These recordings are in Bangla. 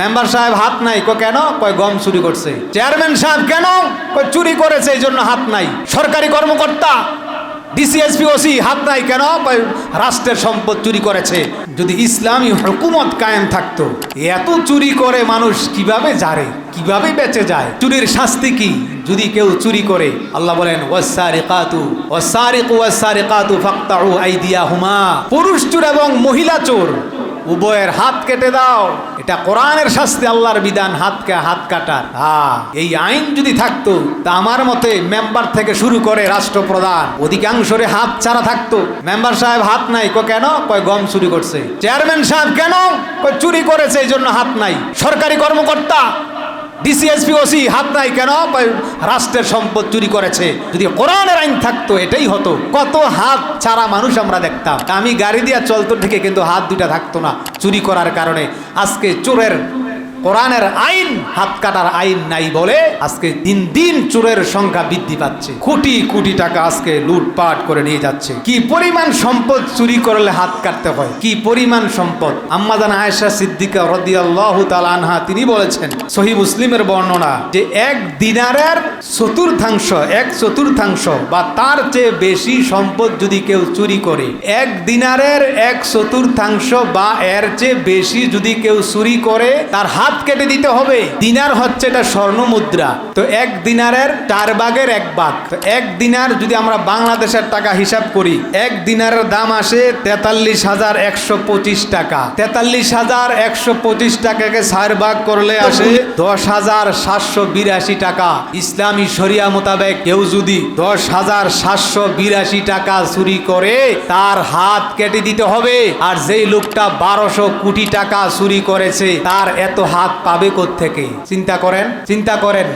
মেম্বার সাহেব হাত নাই কো কেন? কয় গম চুরি করছে। চেয়ারম্যান সাহেব কেন? কয় চুরি করেছে, এই জন্য হাত নাই। সরকারি কর্মকর্তা, ডিসিএসপি ওসি হাত নাই, কেন? কয় রাষ্ট্রের সম্পদ চুরি করেছে। যদি ইসলামী হুকুমত কায়েম থাকতো, এত চুরি করে মানুষ কীভাবে জারে, কীভাবে বেঁচে যায়? চুরির শাস্তি কি? যদি কেউ চুরি করে, আল্লাহ বলেন ওয়াসারিকাতু ওয়াসারিকু ওয়াসারিকাতু ফাকতাউ আইদিয়াহুমা। পুরুষ চোর এবং মহিলা চোর উভয়ের হাত কেটে দাও। এটা কোরআনের শাস্তি, আল্লাহর বিধান, হাতকে হাত কাটার। হ্যাঁ এই আইন যদি থাকতো, তা আমার মতে মেম্বার থেকে শুরু করে রাষ্ট্রপ্রধান, অধিকাংশরে হাত ছাড়া থাকতো। মেম্বার সাহেব হাত নাই কো কেন? কয় গম চুরি করছে। চেয়ারম্যান সাহেব কেন? কয় চুরি করেছে, এই জন্য হাত নাই। সরকারি কর্মকর্তা ডিসিএসপি ওসি হাত নাই কেন? রাষ্ট্রের সম্পদ চুরি করেছে। যদি কোরআনের আইন থাকতো, এটাই হতো। কত হাত ছাড়া মানুষ আমরা দেখতাম। আমি গাড়ি দিয়ে চলতো ঠিক কিন্তু হাত দুইটা থাকতো না চুরি করার কারণে। আজকে চোরের কোরআনের আইন, হাত কাটার আইন নাই বলে আজকে দিন দিন চোরের সংখ্যা বৃদ্ধি পাচ্ছে। কোটি কোটি টাকা আজকে লুটপাট করে নিয়ে যাচ্ছে। কি পরিমাণ সম্পদ চুরি করলে হাত কাটতে হয়? কি পরিমাণ সম্পদ? আম্মাদান আয়েশা সিদ্দিকা রদিয়াল্লাহু আনহা তিনি বলেছেন, সহি মুসলিমের বর্ণনা যে এক দিনারের চতুর্থাংশ, এক চতুর্থাংশ বা তার চেয়ে বেশি সম্পদ যদি কেউ চুরি করে, এক দিনারের এক চতুর্থাংশ বা এর চেয়ে বেশি যদি কেউ চুরি করে, তার হাত কেটে দিতে হবে। দিনার হচ্ছে এটা স্বর্ণ মুদ্রা তো এক দিনারের চার ভাগের এক ভাগ। তো এক দিনার যদি আমরা বাংলাদেশের টাকা হিসাব করি, এক দিনারের দাম আসে তেতাল্লিশ হাজার একশো পঁচিশ টাকা। তেতাল্লিশ হাজার একশো পঁচিশ টাকাকে চার ভাগ করলে আসে দশ হাজার সাতশো বিরাশি টাকা। ইসলামী শরিয়া মোতাবেক কেউ যদি দশ হাজার সাতশো বিরাশি টাকা চুরি করে, তার হাত কেটে দিতে হবে। আর যেই লোকটা বারোশো কোটি টাকা চুরি করেছে, তার এত হাত পাবে থেকে চিন্তা করেন চিন্তা করেন।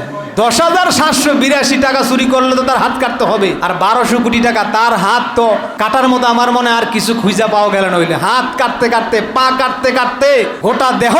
দশ হাজার সাতশো বিরাশি টাকা চুরি করলে তো তার হাত কাটতে হবে। আর বারোশো কোটি টাকা তার হাত তো কাটার মতো আমার মনে আর কিছু খুঁজা পাওয়া গেল নইলে। হাত কাটতে কাটতে, পা কাটতে কাটতে গোটা দেহ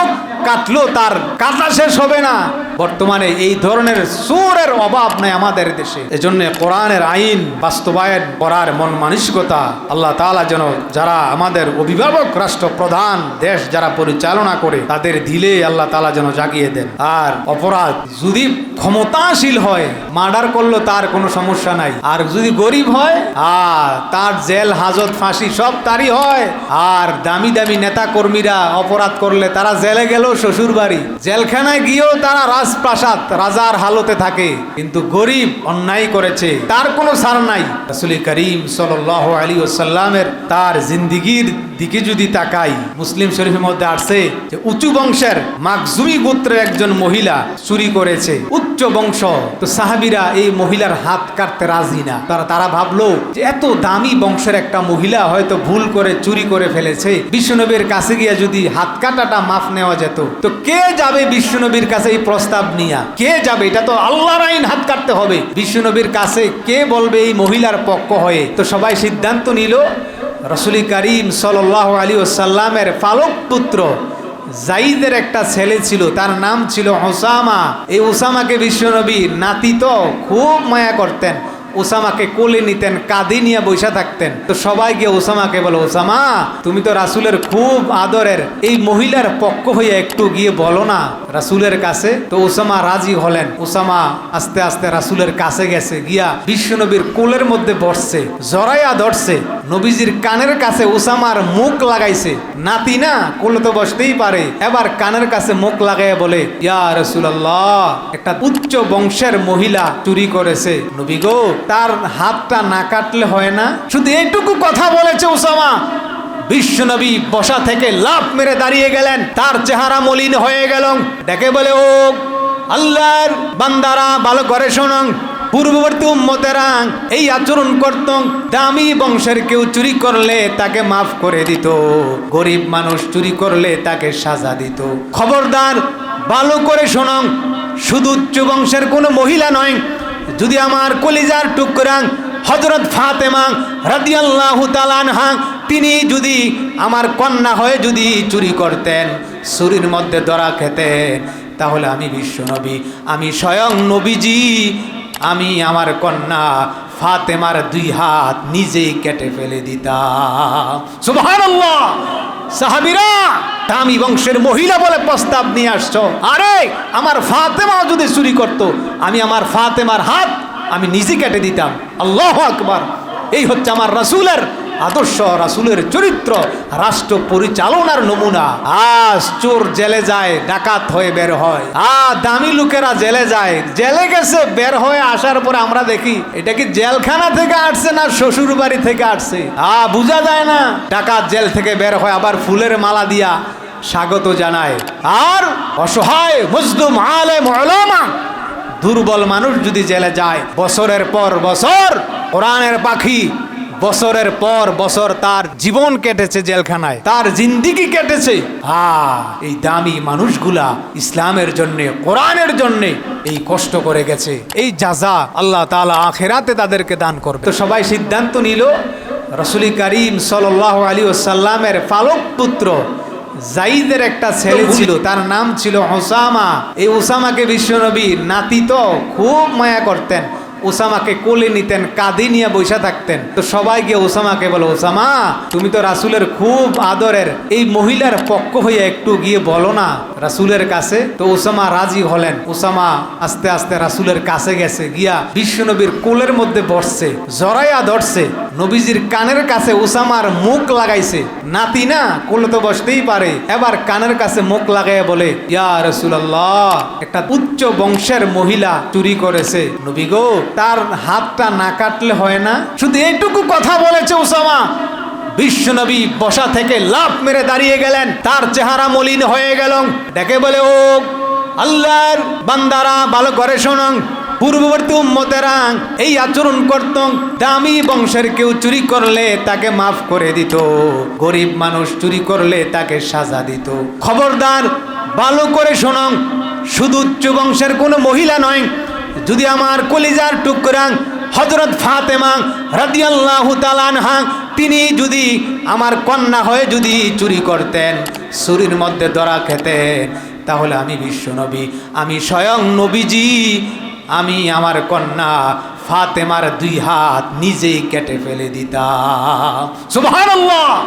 কাটলো, তার কাটা শেষ হবে না। বর্তমানে এই ধরনের সুরের অভাব নাই আমাদের দেশে। এজন্য কোরআনের আইন বাস্তবায়ন করার মন মানসিকতা আল্লাহ তাআলা যেন যারা আমাদের অভিভাবক রাষ্ট্র প্রধান দেশ যারা পরিচালনা করে, তাদের দিলে আল্লাহ তাআলা যেন জাগিয়ে দেন। আর অপরাধ যদি ক্ষমতাশীল হয়, মার্ডার করল তার কোনো সমস্যা নাই। আর যদি গরিব হয়, আর তার জেল, হাজত, ফাঁসি সব তারই হয়। আর দামি দামি নেতা কর্মীরা অপরাধ করলে তারা জেলে গেল শ্বশুর বাড়ি জেলখানায় গিয়েও তারা রাজপ্রাসাদ, রাজার হালতে থাকে। কিন্তু গরিব অন্যায় করেছে। তার কোনো সার নাই। রাসূল করিম সাল্লাহ আলী ওসাল্লামের তার জিন্দিগির দিকে যদি তাকাই, মুসলিম শরীফের মধ্যে আসছে যে উঁচু বংশের মাকজুমি গোত্রের একজন মহিলা চুরি করেছে, উচ্চ বংশ। তো সাহাবিরা এই মহিলার হাত কাটতে রাজি না। তারা তারা ভাবলো যে এত দামি বংশের একটা মহিলা হয়তো ভুল করে চুরি করে ফেলেছে। বিশ্বনবীর কাছে গিয়ে যদি হাত কাটাটা মাফ নেওয়া যেত তো কে যাবে বিশ্বনবীর কাছে এই প্রস্তাব নিয়া? কে যাবে? এটা তো আল্লাহর আইন, হাত কাটতে হবে। বিশ্বনবীর কাছে কে বলবে এই মহিলার পক্ষ হয়ে? তো সবাই সিদ্ধান্ত নিল, রসুলি করিম সাল্লাহ আলী ওসাল্লামের পালক পুত্র জাইদের একটা ছেলে ছিল, তার নাম ছিল ওসামা। এই ওসামাকে বিশ্বনবী নাতি তো খুব মায়া করতেন। ওসামাকে কোলে নিতেন, কাঁধে নিয়ে বসে থাকতেন। তো সবাই গিয়ে ওসামাকে বলো, ওসামা, তুমি তো রাসুলের খুব আদরের। এই মহিলার পক্ষ হয়ে একটু গিয়ে বলো না রাসুলের কাছে। তো ওসামা রাজি হলেন। ওসামা আস্তে আস্তে রাসুলের কাছে গেছে, গিয়া বিশ্বনবীর কোলের মধ্যে বসছে জরাইয়া ধরছে। নবীজির কানের কাছে ওসামার মুখ লাগাইছে। নাতি না, কোলে তো বসতেই পারে। এবার কানের কাছে মুখ লাগাইয়া বলে, ইয়া রসুল্লাহ একটা উচ্চ বংশের মহিলা চুরি করেছে। নবী গো তার হাতটা না কাটলে হয় না। শুধু এইটুকু কথা বলেছে ওসামা বিশ্বনবী বসা থেকে লাভ মেরে দাঁড়িয়ে গেলেন। তার চেহারা মলিন হয়ে গেল। ডেকে বলে, ও আল্লাহর বান্দারা, ভালো করে শোনং। পূর্ববর্তী উম্মতেরা এই আচরণ করত। দামি বংশের কেউ চুরি করলে তাকে মাফ করে দিত। গরিব মানুষ চুরি করলে তাকে সাজা দিত। খবরদার, ভালো করে শোনং। শুধু উচ্চ বংশের কোনো মহিলা নয় যদি আমার কলিজার টুকরাং হজরত ফাতেমা রাদিয়াল্লাহু তালানহা তিনি যদি আমার কন্যা হয়ে যদি চুরি করতেন চুরির মধ্যে ধরা খেতেন, তাহলে আমি বিশ্বনবী আমি স্বয়ং নবীজি, আমি আমার কন্যা ফাতেমার দুই হাত নিজেই কেটে ফেলে দিতাম। সুবহানাল্লাহ! সাহাবিরা, দামি বংশের মহিলা বলে প্রস্তাব নিয়ে আসছো। আরে, আমার ফাতেমা যদি চুরি করত, আমি আমার ফাতেমার হাত আমি নিজে কেটে দিতাম। আল্লাহ আকবার। এই হচ্ছে আমার রাসূলের আদর্শ রাসুলের চরিত্র, রাষ্ট্র পরিচালনার নমুনা। আজ চোর জেলে যায়, ডাকাত হয়ে বের হয়। আ দামি লোকেরা জেলে যায়। জেলে গেছে, বের হয়ে আসার পরে আমরা দেখি, এটা কি জেলখানা থেকে আসছে না শ্বশুর বাড়ি থেকে আসছে? আ বোঝা যায় না, ডাকাত জেল থেকে বের হয় আবার ফুলের মালা দিয়া স্বাগত জানায়। আর অসহায়, মজদুম আলে মৌলামা দুর্বল মানুষ যদি জেলে যায়, বছরের পর বছর কোরআনের পাখি বছরের পর বছর তার জীবন কেটেছে জেলখানায়। তার জিন্দিগি কেটেছে। হা এই দামি মানুষগুলা ইসলামের জন্য কোরআনের জন্য এই কষ্ট করে গেছে। এই যাজা আল্লাহ তাআলা আখেরাতে তাদেরকে দান করবে। তো সবাই সিদ্ধান্ত নিল রসুলি করিম সাল্লাহ আলী ওসাল্লামের পালক পুত্র জাইদের একটা ছেলে ছিল তার নাম ছিল ওসামা। এই ওসামাকে বিশ্বনবী নাতি তো খুব মায়া করতেন। ওসামাকে কোলে নিতেন, কাঁধে নিয়ে বসে থাকতেন। তো সবাই গিয়ে ওসামাকে বলো, ওসামা, তুমি তো রাসুলের খুব আদরের। এই মহিলার পক্ষ হয়ে একটু গিয়ে বলো না রাসুলের কাছে? তো ওসামা রাজি হলেন। ওসামা আস্তে আস্তে রাসুলের কাছে গেছে, গিয়া বিশ্বনবীর কোলের মধ্যে বসছে জরাইয়া ধরছে। নবীজির কানের কাছে ওসামার মুখ লাগাইছে। নাতি না কোলে তো বসতেই পারে। এবার কানের কাছে মুখ লাগাইয়া বলে, ইয়া একটা উচ্চ বংশের মহিলা চুরি করেছে। নবী গো, তার হাতটা না কাটলে হয় না? শুধু এইটুকু কথা বলেছে ওসামা বিশ্বনবী বসা থেকে লাভ মেরে দাঁড়িয়ে গেলেন। তার চেহারা মলিন হয়ে গেল। ডেকে বলে, ও আল্লাহর বান্দারা, ভালো করে শোনং। পূর্ববর্তী উম্মতেরা এই আচরণ করত। দামি বংশের কেউ চুরি করলে তাকে মাফ করে দিত। গরিব মানুষ চুরি করলে তাকে সাজা দিত। খবরদার, ভালো করে শোনং। শুধু উচ্চ বংশের কোনো মহিলা নয়। যদি আমার কলিজার টুকরাং হজরত ফাতেমা রাদিয়াল্লাহু তালানহা তিনি যদি আমার কন্যা হয়ে যদি চুরি করতেন চুরির মধ্যে ধরা খেতেন, তাহলে আমি বিশ্বনবী। আমি স্বয়ং নবীজি। আমি আমার কন্যা ফাতেমার দুই হাত নিজেই কেটে ফেলে দিতাম। সুবহানাল্লাহ!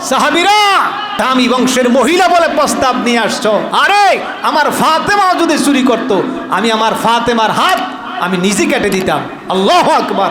সাহাবিরা, দামি বংশের মহিলা বলে প্রস্তাব নিয়ে আসছো। আরে, আমার ফাতেমা যদি চুরি করতো, আমি আমার ফাতেমার হাত আমি নিজে কেটে দিতাম। আল্লাহ আকবার।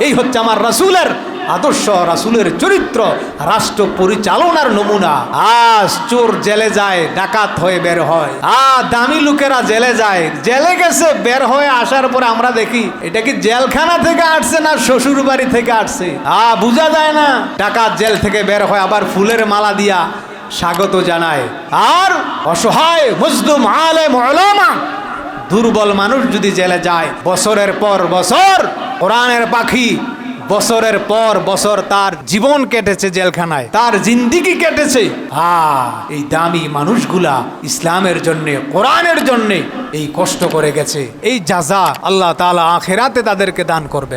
এই হচ্ছে আমার রাসূলের আদর্শ রাসুলের চরিত্র, রাষ্ট্র পরিচালনার নমুনা। আজ চোর জেলে যায়, ডাকাত হয়ে বের হয়। আ, দামি লোকেরা জেলে যায়। জেলে গেছে, বের হয়ে আসার পরে আমরা দেখি, এটা কি জেলখানা থেকে আসছে না শ্বশুর বাড়ি থেকে আসছে? আ, বোঝা যায় না। ডাকাত জেল থেকে বের হয় আবার ফুলের মালা দিয়া স্বাগত জানায়। আর অসহায়, মজদুম আলে মৌলামা দুর্বল মানুষ যদি জেলে যায়, বছরের পর বছর কোরআনের পাখি বছরের পর বছর তার জীবন কেটেছে জেলখানায়। তার জিন্দিগি কেটেছে। হা এই দামি মানুষগুলা ইসলামের জন্য, কোরআনের জন্য এই কষ্ট করে গেছে। এই যাজা আল্লাহ তালা আখেরাতে তাদেরকে দান করবেন।